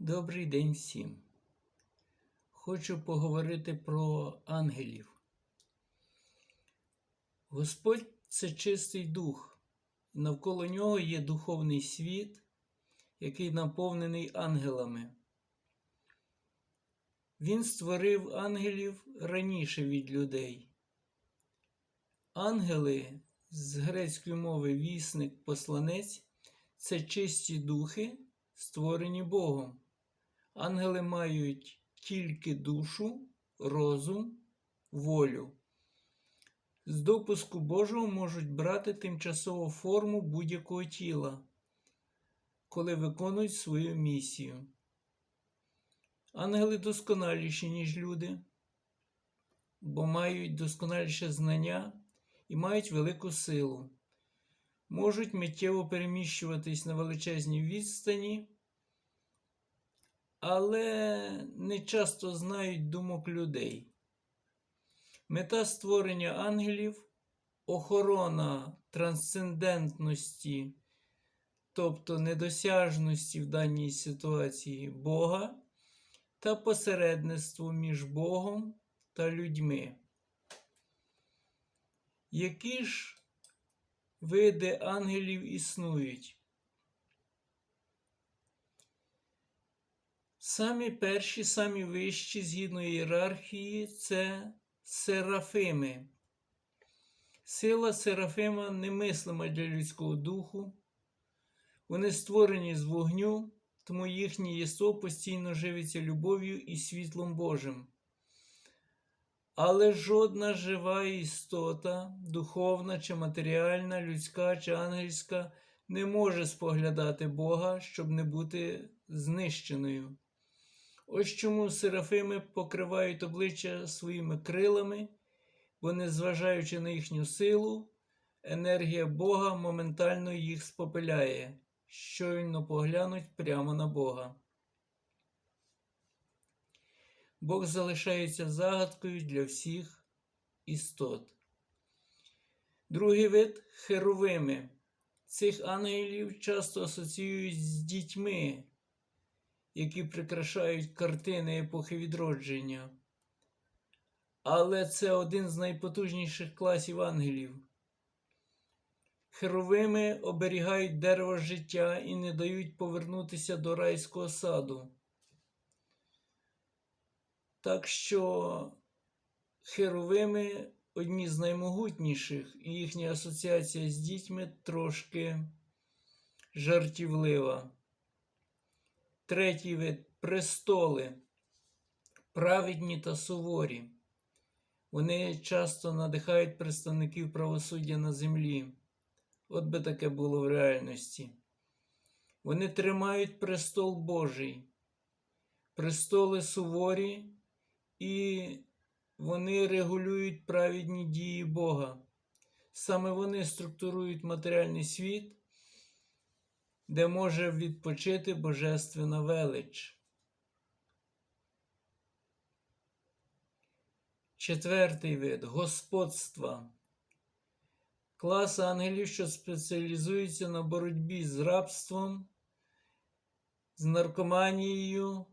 Добрий день всім. Хочу поговорити про ангелів. Господь це чистий дух, і навколо нього є духовний світ, який наповнений ангелами. Він створив ангелів раніше від людей. Ангели з грецької мови вісник, посланець це чисті духи, створені Богом. Ангели мають тільки душу, розум, волю. З допуску Божого можуть брати тимчасову форму будь-якого тіла, коли виконують свою місію. Ангели досконаліші, ніж люди, бо мають досконаліше знання і мають велику силу. Можуть миттєво переміщуватись на величезній відстані але не часто знають думок людей. Мета створення ангелів охорона трансцендентності, тобто недосяжності в даній ситуації Бога та посередництво між Богом та людьми. Які ж види ангелів існують? Самі перші, самі вищі, згідно ієрархії, це серафими. Сила Серафима немислима для людського духу. Вони створені з вогню, тому їхнє єство постійно живиться любов'ю і світлом Божим. Але жодна жива істота, духовна чи матеріальна, людська чи ангельська, не може споглядати Бога, щоб не бути знищеною. Ось чому серафими покривають обличчя своїми крилами, бо, незважаючи на їхню силу, енергія Бога моментально їх спопиляє, щойно поглянуть прямо на Бога. Бог залишається загадкою для всіх істот. Другий вид херовими. Цих ангелів часто асоціюють з дітьми які прикрашають картини епохи відродження. Але це один з найпотужніших класів ангелів. Херовими оберігають дерево життя і не дають повернутися до райського саду. Так що херовими одні з наймогутніших, і їхня асоціація з дітьми трошки жартівлива. Третій вид престоли, праведні та суворі. Вони часто надихають представників правосуддя на землі. От би таке було в реальності. Вони тримають престол Божий, престоли суворі, і вони регулюють праведні дії Бога. Саме вони структурують матеріальний світ де може відпочити Божественна велич. Четвертий вид господства. Клас ангелів, що спеціалізується на боротьбі з рабством, з наркоманією,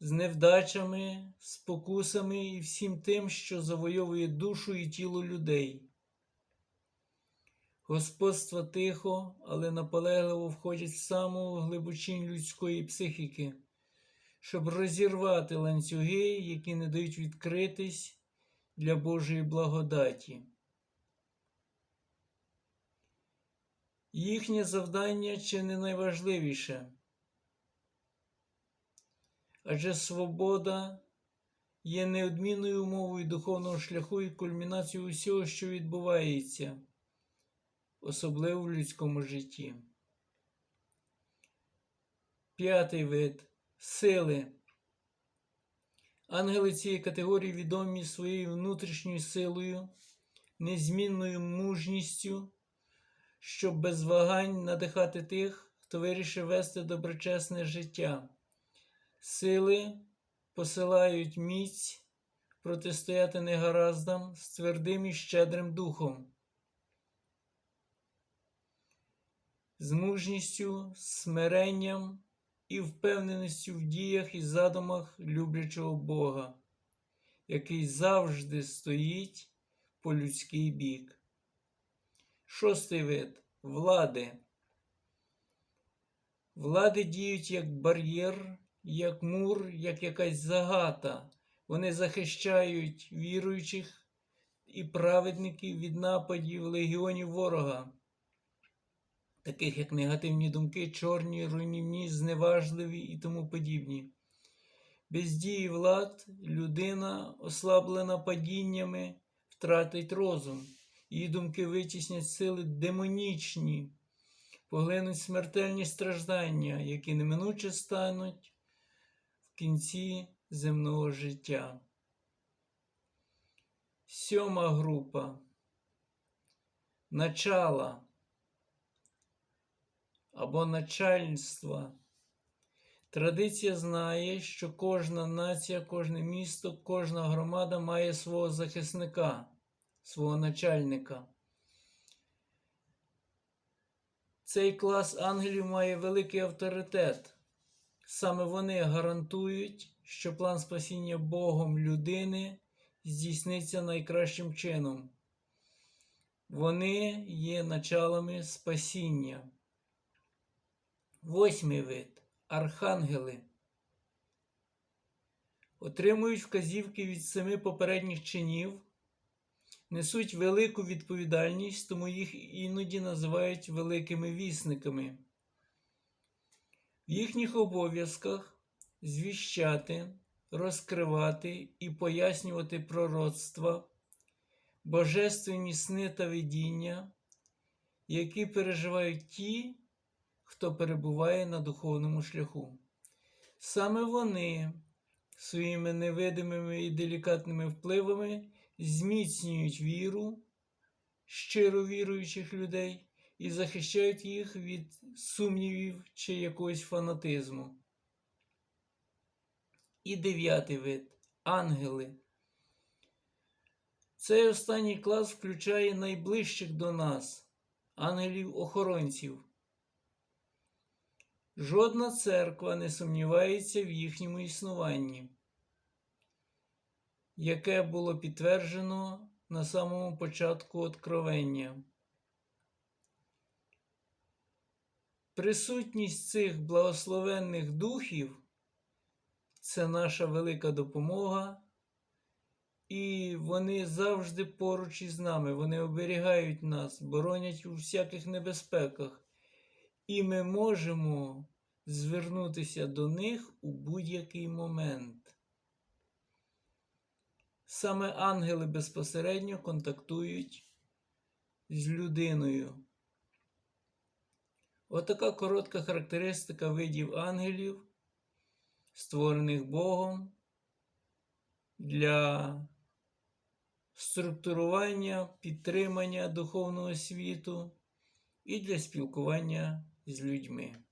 з невдачами, спокусами і всім тим, що завойовує душу і тіло людей. Господство тихо, але наполегливо входять в саму глибочинь людської психіки, щоб розірвати ланцюги, які не дають відкритись для Божої благодаті. Їхнє завдання чи не найважливіше, адже свобода є неодмінною умовою духовного шляху і кульмінацією усього, що відбувається особливо в людському житті. П'ятий вид сили. Ангели цієї категорії відомі своєю внутрішньою силою, незмінною мужністю, щоб без вагань надихати тих, хто вирішив вести доброчесне життя. Сили посилають міць протистояти негараздам з твердим і щедрим духом. З мужністю, смиренням і впевненістю в діях і задумах люблячого Бога, який завжди стоїть по людський бік. Шостий вид влади. Влади діють як бар'єр, як мур, як якась загата. Вони захищають віруючих і праведників від нападів легіонів ворога, таких як негативні думки, чорні, руйнівні, зневажливі і тому подібні. Без дії влад людина, ослаблена падіннями, втратить розум. Її думки витіснять сили демонічні, поглинуть смертельні страждання, які неминуче стануть в кінці земного життя. Сьома група. Начала або начальства. Традиція знає, що кожна нація, кожне місто, кожна громада має свого захисника, свого начальника. Цей клас ангелів має великий авторитет. Саме вони гарантують, що план спасіння Богом людини здійсниться найкращим чином. Вони є началами спасіння. Восьмий вид архангели. Отримують вказівки від семи попередніх чинів, несуть велику відповідальність, тому їх іноді називають великими вісниками. В їхніх обов'язках звіщати, розкривати і пояснювати пророцтва, божественні сни та видіння, які переживають ті, хто перебуває на духовному шляху. Саме вони своїми невидимими і делікатними впливами зміцнюють віру щиро віруючих людей і захищають їх від сумнівів чи якогось фанатизму. І дев'ятий вид ангели. Цей останній клас включає найближчих до нас ангелів-охоронців. Жодна церква не сумнівається в їхньому існуванні, яке було підтверджено на самому початку откровення. Присутність цих благословенних духів це наша велика допомога, і вони завжди поруч із нами, вони оберігають нас, боронять у всяких небезпеках, і ми можемо звернутися до них у будь-який момент. Саме ангели безпосередньо контактують з людиною. Отака коротка характеристика видів ангелів, створених Богом для структурування, підтримання духовного світу і для спілкування з людьми.